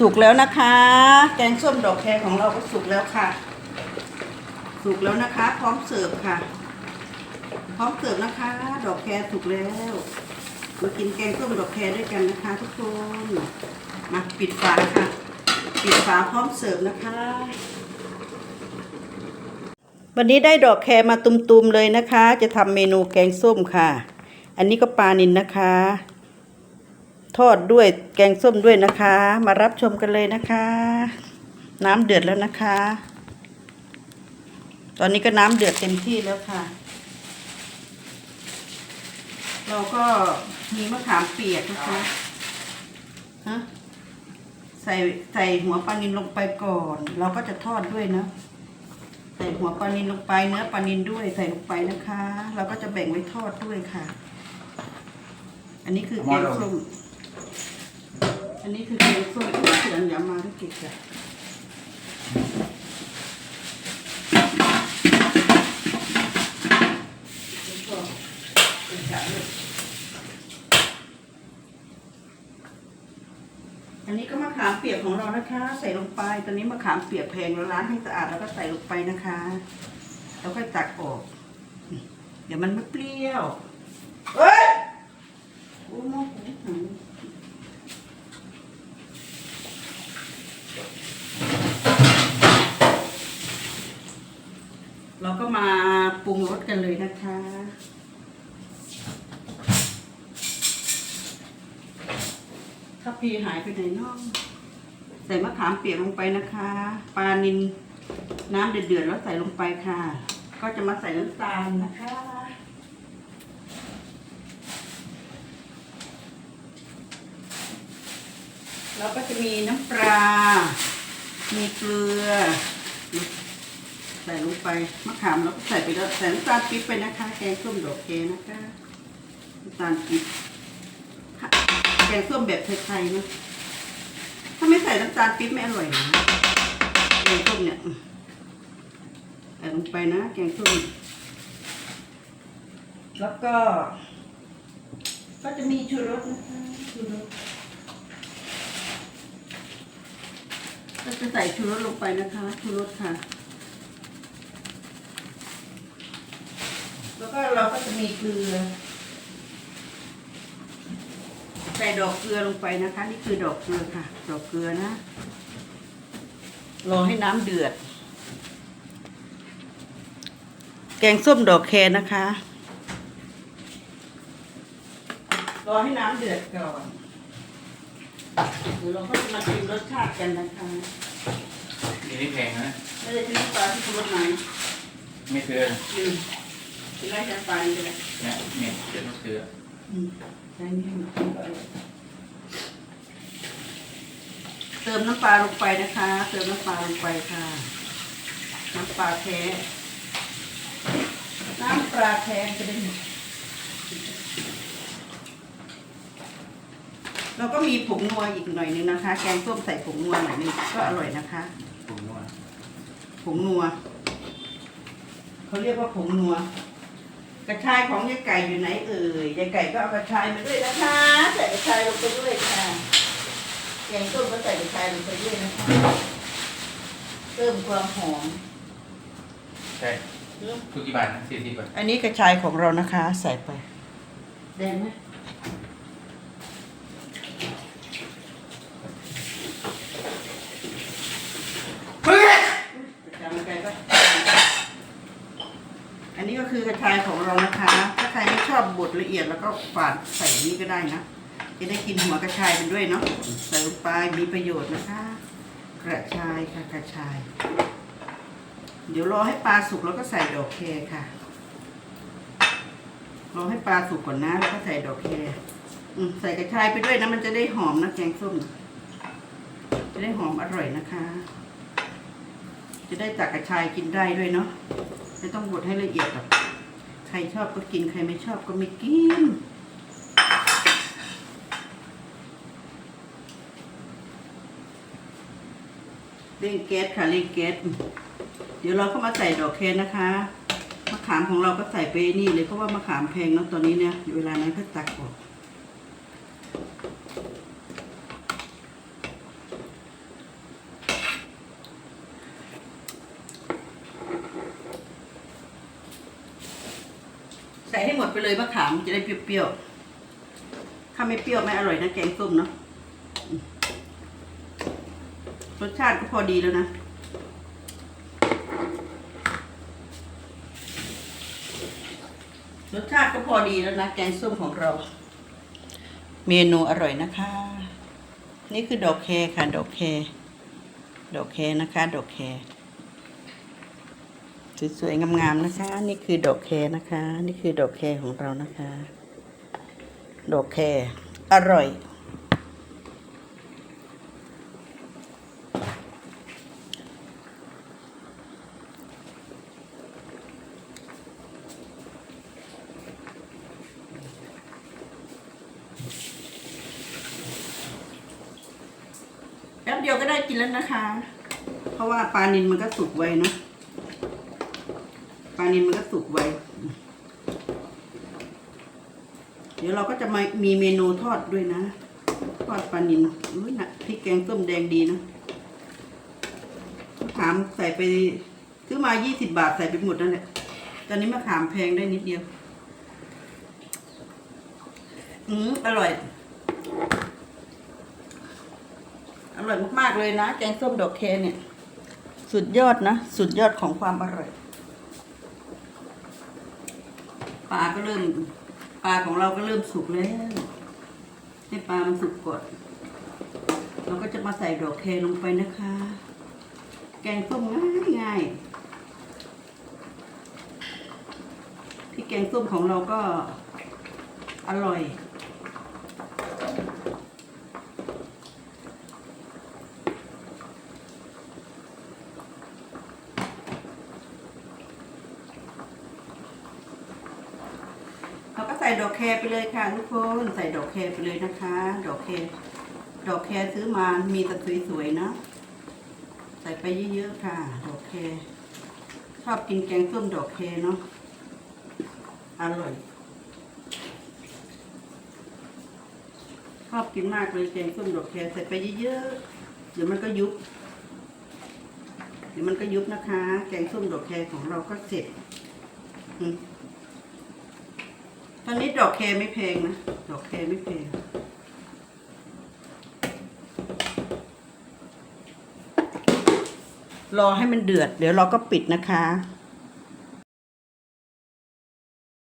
สุกแล้วนะคะ แกงส้มดอกแครของเราก็สุกแล้วค่ะ สุกแล้วนะคะ พร้อมเสิร์ฟค่ะ พร้อมเสิร์ฟนะคะ ดอกแครสุกแล้วมากินแกงส้มดอกแครด้วยกันนะคะ ทุกคนมาปิดฝาค่ะ ปิดฝาพร้อมเสิร์ฟนะคะ วันนี้ได้ดอกแครมาตุมๆเลยนะคะ จะทำเมนูแกงส้มค่ะ อันนี้ก็ปลานินนะคะ ทอดด้วยแกงส้มด้วยนะคะ มารับชมกันเลยนะคะ น้ำเดือดแล้วนะคะ ตอนนี้ก็น้ำเดือดเต็มที่แล้วค่ะ เราก็มีมะขามเปียกนะคะฮะใส่ใส่หัวปลานินลงไปก่อน เราก็จะทอดด้วยนะใส่หัวปลานินลงไปเนื้อปลานินด้วยใส่ลงไปนะคะ เราก็จะแบ่งไว้ทอดด้วยค่ะ อันนี้คือแกงส้ม อันนี้คือแกงส้มเสียงอย่ามาที่กิจอะอันนี้ก็มะขามเปียกของเรานะคะ ใส่ลงไป ตอนนี้มะขามเปียกแพงเราล้างให้สะอาดแล้วก็ใส่ลงไปนะคะ แล้วค่อยตักออก เดี๋ยวมันไม่เปรี้ยวเฮ้ยโอ้โห เราก็มาปรุงรสกันเลยนะคะ ถ้าพีหายไปไหนเนอกใส่มะขามเปียกลงไปนะคะ ปลานินน้ำเดือดๆแล้วใส่ลงไปค่ะ ก็จะมาใส่น้ำตาลนะคะ แล้วก็จะมีน้ำปลา มีเกลือ ใส่ลงไปมะขามแล้วก็ใส่ไปแล้วใส่น้ำตาลปิ๊บไปนะคะ แกงส้มดอกแคนะคะน้ำตาลปิ๊บ แกงส้มแบบไทยๆนะถ้าไม่ใส่น้ำตาลปิ๊บไม่อร่อยนะแกงส้มเนี่ยใส่ลงไปนะ แกงส้มแล้วก็ ก็จะมีชูรสนะคะชูรสก็จะใส่ชูรสลงไปนะคะชูรสค่ะ แล้วก็เราก็จะมีเกลือ ใส่ดอกเกลือลงไปนะคะ นี่คือดอกเกลือค่ะ ดอกเกลือนะ รอให้น้ำเดือด แกงส้มดอกแคนะคะ รอให้น้ำเดือดก่อนเดี๋ยวเราก็จะมาชิมรสชาติกันนะคะนี่นี่แพงนะไม่ได้ชิมน้ำปลาที่คุณรสไหนไม่ซื้อลืมชิมได้แค่ปลานี่ก็ได้เนี่ยเนี่ยเดี๋ยวต้องซื้ออืม ใช้นี่ให้มันขึ้นไปเติมน้ำปลาลงไปนะคะ เติมน้ำปลาลงไปค่ะ น้ำปลาแท้ น้ำปลาแท้จะได้เราก็มีผงนัวอีกหน่อยนึงนะคะ แกงส้มใส่ผงนัวหน่อยนึงก็อร่อยนะคะผมว่าผงนัว เขาเรียกว่าผงนัว กระชายของยายไก่อยู่ไหนเอ่ยยายไก่ก็เอากระชายมาด้วยนะคะใส่กระชายลงไปด้วยค่ะแกงส้มก็ใส่กระชายลงไปด้วยนะคะเพิ่มความหอมใช่ทุกกี่บาทนะสี่สิบบาทอันนี้กระชายของเรานะคะ ใส่ไปแดงไหมกระชายมันไกลปะอันนี้ก็คือกระชายของเรานะคะ ถ้าใครไม่ชอบบดละเอียดแล้วก็ ฝาดใส่นี้ก็ได้นะ จะได้กินหัวกระชายไปด้วยเนาะใส่ลงไปมีประโยชน์นะคะ กระชายค่ะกระชาย เดี๋ยวรอให้ปลาสุกแล้วก็ใส่ดอกแคค่ะรอให้ปลาสุกก่อนนะแล้วก็ใส่ดอกแครอืใส่กระชายไปด้วยนะมันจะได้หอมนะแกงส้ม จะได้หอมอร่อยนะคะ จะได้ตักกระชายกินได้ด้วยเนาะไม่ต้องบดให้ละเอียดหรอกใครชอบก็กินใครไม่ชอบก็ไม่กิน เร่งเก๊สค่ะเร่งเก๊สเดี๋ยวเราเข้ามาใส่ดอกแคสนะคะมะขามของเราก็ใส่ไปนี่เลยเพราะว่ามะขามแพงเนาะตอนนี้เนี่ยเวลานั้นก็ตักออกใส่ให้หมดไปเลยมะขามจะได้เปรี้ยวๆถ้าไม่เปรี้ยวไม่อร่อยนะแกงส้มเนาะ รสชาติก็พอดีแล้วนะ รสชาติก็พอดีแล้วนะ แกงส้มของเรา เมนูอร่อยนะคะ นี่คือดอกแคค่ะ ดอกแคดอกแคนะคะ ดอกแคสวยๆงามๆนะคะ นี่คือดอกแคนะคะ นี่คือดอกแคของเรานะคะ ดอกแคอร่อย เดียวก็ได้กินแล้วนะคะ เพราะว่าปลานินมันก็สุกไวเนอะปลานินมันก็สุกไวเดี๋ยวเราก็จะมามีเมนูทอดด้วยนะ ทอดปลานินอุ้ยนะพริกแกงส้มแดงดีนะมะขามใส่ไปซื้อมายี่สิบบาทใส่ไปหมดนั่นแหละตอนนี้มะขามแพงได้นิดเดียว อืมอร่อย อ ร่อยมากๆเลยนะ แกงส้มดอกแคเนี่ย สุดยอดนะ สุดยอดของความอร่อยปลาก็เริ่มปลาของเราก็เริ่มสุกแล้วให้ปลามันสุกก่อนเราก็จะมาใส่ดอกแคลงไปนะคะ แกงส้มง่ายง่ายที่แกงส้มของเราก็อร่อย เราก็ใส่ ดอกแครไปเลยค่ะทุกคนใส่ดอกแครไปเลยนะคะ ดอกแครดอกแครซื้อมามีแต่สวยๆนะ ใส่ไปเยอะๆค่ะ ดอกแครชอบกินแกงส้มดอกแครเนาะอร่อยชอบกินมากเลยแกงส้มดอกแครใส่ไปเยอะๆเดี๋ยวมันก็ยุบเดี๋ยวมันก็ยุบนะคะ แกงส้มดอกแครของเราก็เสร็จอืม อนนี้ดอกเคไม่เพลงนะ ดอกเคไม่เพลง รอให้มันเดือด เดี๋ยวเราก็ปิดนะคะ